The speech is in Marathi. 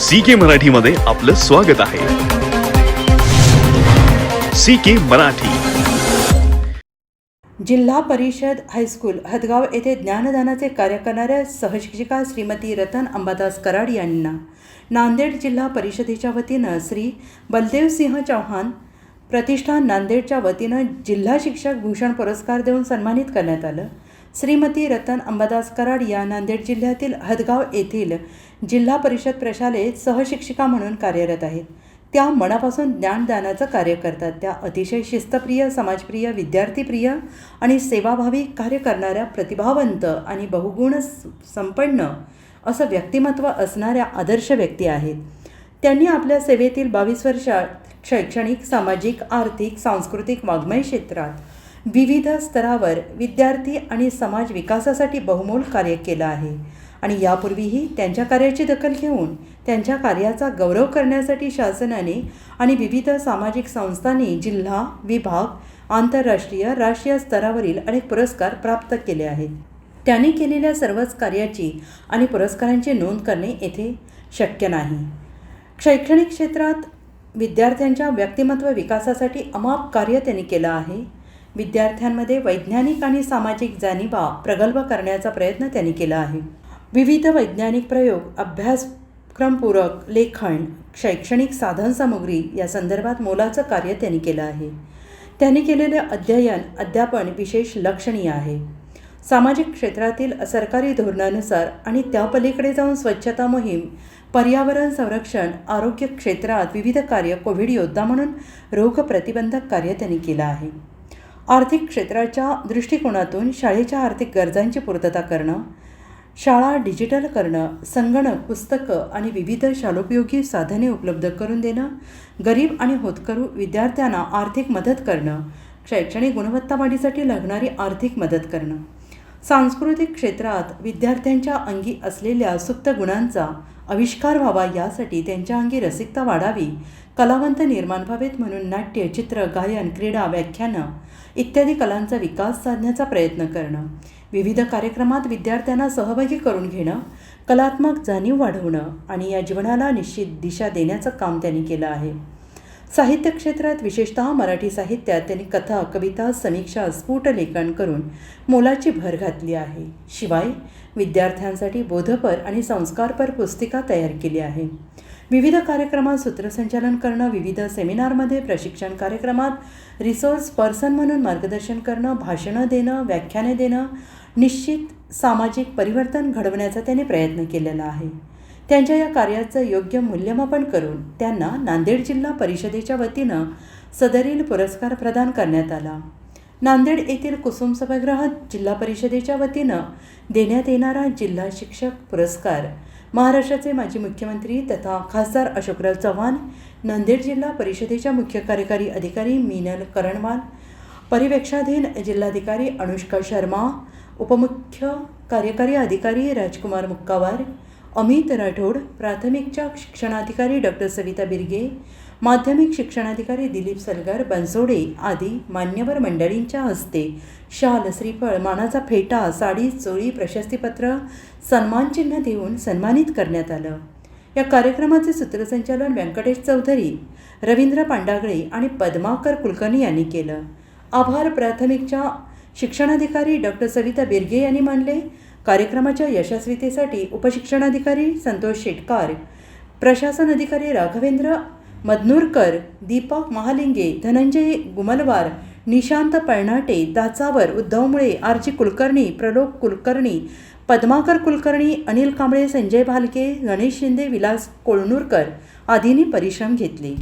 सी के मराठीमध्ये आपलं स्वागत आहे. C K Marathi. Zilla Parishad high school Hadgaon येथे ज्ञानदानाचे कार्य करणाऱ्या सहशिक्षिका श्रीमती रतन अंबादास कराड यांना नांदेड जिल्हा परिषदेच्या वतीनं श्री बलदेवसिंह चव्हाण प्रतिष्ठान नांदेडच्या वतीनं जिल्हा शिक्षक भूषण पुरस्कार देऊन सन्मानित करण्यात आलं. श्रीमती रतन अंबादास कराड या नांदेड जिल्ह्यातील हदगाव येथील जिल्हा परिषद प्रशालेत सहशिक्षिका म्हणून कार्यरत आहेत. त्या मनापासून ज्ञानदानाचं कार्य करतात. त्या अतिशय शिस्तप्रिय समाजप्रिय विद्यार्थीप्रिय आणि सेवाभावी कार्य करणाऱ्या प्रतिभावंत आणि बहुगुण संपन्न असं व्यक्तिमत्व असणाऱ्या आदर्श व्यक्ती आहेत. त्यांनी आपल्या सेवेतील बावीस वर्षात शैक्षणिक सामाजिक आर्थिक सांस्कृतिक वाङ्मय क्षेत्रात विविध स्तरावर विद्यार्थी आणि समाज विकासासाठी बहुमोल कार्य केलं आहे. आणि यापूर्वीही त्यांच्या कार्याची दखल घेऊन त्यांच्या कार्याचा गौरव करण्यासाठी शासनाने आणि विविध सामाजिक संस्थांनी जिल्हा विभाग आंतरराष्ट्रीय राष्ट्रीय स्तरावरील अनेक पुरस्कार प्राप्त केले आहेत. त्यांनी केलेल्या सर्वच कार्याची आणि पुरस्कारांची नोंद करणे येथे शक्य नाही. शैक्षणिक क्षेत्रात विद्यार्थ्यांच्या व्यक्तिमत्व विकासासाठी अमाप कार्य त्यांनी केलं आहे. विद्यार्थ्यांमध्ये वैज्ञानिक आणि सामाजिक जाणीवा प्रगल्भ करण्याचा प्रयत्न त्यांनी केला आहे. विविध वैज्ञानिक प्रयोग अभ्यासक्रमपूरक लेखन शैक्षणिक साधनसामुग्री या संदर्भात मोलाचं कार्य त्यांनी केलं आहे. त्यांनी केलेले अध्ययन अध्यापन विशेष लक्षणीय आहे. सामाजिक क्षेत्रातील सरकारी धोरणानुसार आणि त्या पलीकडे जाऊन स्वच्छता मोहीम पर्यावरण संरक्षण आरोग्य क्षेत्रात विविध कार्य कोविड योद्धा म्हणून रोगप्रतिबंधक कार्य त्यांनी केलं आहे. आर्थिक क्षेत्राच्या दृष्टिकोनातून शाळेच्या आर्थिक गरजांची पूर्तता करणं शाळा डिजिटल करणं संगणक पुस्तकं आणि विविध शालोपयोगी साधने उपलब्ध करून देणं गरीब आणि होतकरू विद्यार्थ्यांना आर्थिक मदत करणं शैक्षणिक गुणवत्ता वाढीसाठी लागणारी आर्थिक मदत करणं. सांस्कृतिक क्षेत्रात विद्यार्थ्यांच्या अंगी असलेल्या सुप्त गुणांचा आविष्कार व्हावा यासाठी त्यांच्या अंगी रसिकता वाढावी. कलावंत निर्माण व्हावेत म्हणून नाट्य चित्र गायन क्रीडा व्याख्यानं इत्यादी कलांचा विकास साधण्याचा प्रयत्न करणं. विविध कार्यक्रमात विद्यार्थ्यांना सहभागी करून घेणं कलात्मक जाणीव वाढवणं आणि या जीवनाला निश्चित दिशा देण्याचं काम त्यांनी केलं आहे. साहित्य क्षेत्रात विशेषतः मराठी साहित्यात त्यांनी कथा कविता समीक्षा स्फुट लेखन करून मोलाची भर घातली आहे. शिवाय विद्यार्थ्यांसाठी बोधपर आणि संस्कारपर पुस्तिका तयार केली आहे. विविध कार्यक्रमात सूत्रसंचालन करणं विविध सेमिनारमध्ये प्रशिक्षण कार्यक्रमात रिसोर्स पर्सन म्हणून मार्गदर्शन करणं भाषणं देणं व्याख्याने देणं निश्चित सामाजिक परिवर्तन घडवण्याचा त्यांनी प्रयत्न केलेला आहे. त्यांच्या या कार्याचं योग्य मूल्यमापन करून त्यांना नांदेड जिल्हा परिषदेच्या वतीनं सदरील पुरस्कार प्रदान करण्यात आला. नांदेड येथील कुसुम सभागृहात जिल्हा परिषदेच्या वतीनं देण्यात येणारा जिल्हा शिक्षक पुरस्कार महाराष्ट्राचे माजी मुख्यमंत्री तथा खासदार अशोकराव चव्हाण नांदेड जिल्हा परिषदेच्या मुख्य कार्यकारी अधिकारी मीनल करणवाल परिवेक्षाधीन जिल्हाधिकारी अनुष्का शर्मा उपमुख्य कार्यकारी अधिकारी राजकुमार मुक्कावार अमित राठोड प्राथमिकच्या शिक्षणाधिकारी डॉक्टर सविता बिरगे माध्यमिक शिक्षणाधिकारी दिलीप सलगर बनसोडे आदी मान्यवर मंडळींच्या हस्ते शाल श्रीफळ मानाचा फेटा साडी चोळी प्रशस्तीपत्र सन्मानचिन्ह देऊन सन्मानित करण्यात आलं. या कार्यक्रमाचे सूत्रसंचालन व्यंकटेश चौधरी रवींद्र पांडागळे आणि पद्माकर कुलकर्णी यांनी केलं. आभार प्राथमिकच्या शिक्षणाधिकारी डॉक्टर सविता बिर्गे यांनी मानले. कार्यक्रमाच्या यशस्वीतेसाठी उपशिक्षणाधिकारी संतोष शेटकार प्रशासन अधिकारी राघवेंद्र मदनूरकर दीपक महालिंगे धनंजय गुमलवार निशांत पळणाटे दाचावर उद्धव मुळे आरजी कुलकर्णी प्रलोक कुलकर्णी पद्माकर कुलकर्णी अनिल कांबळे संजय भालके गणेश शिंदे विलास कोळनूरकर आदींनी परिश्रम घेतले.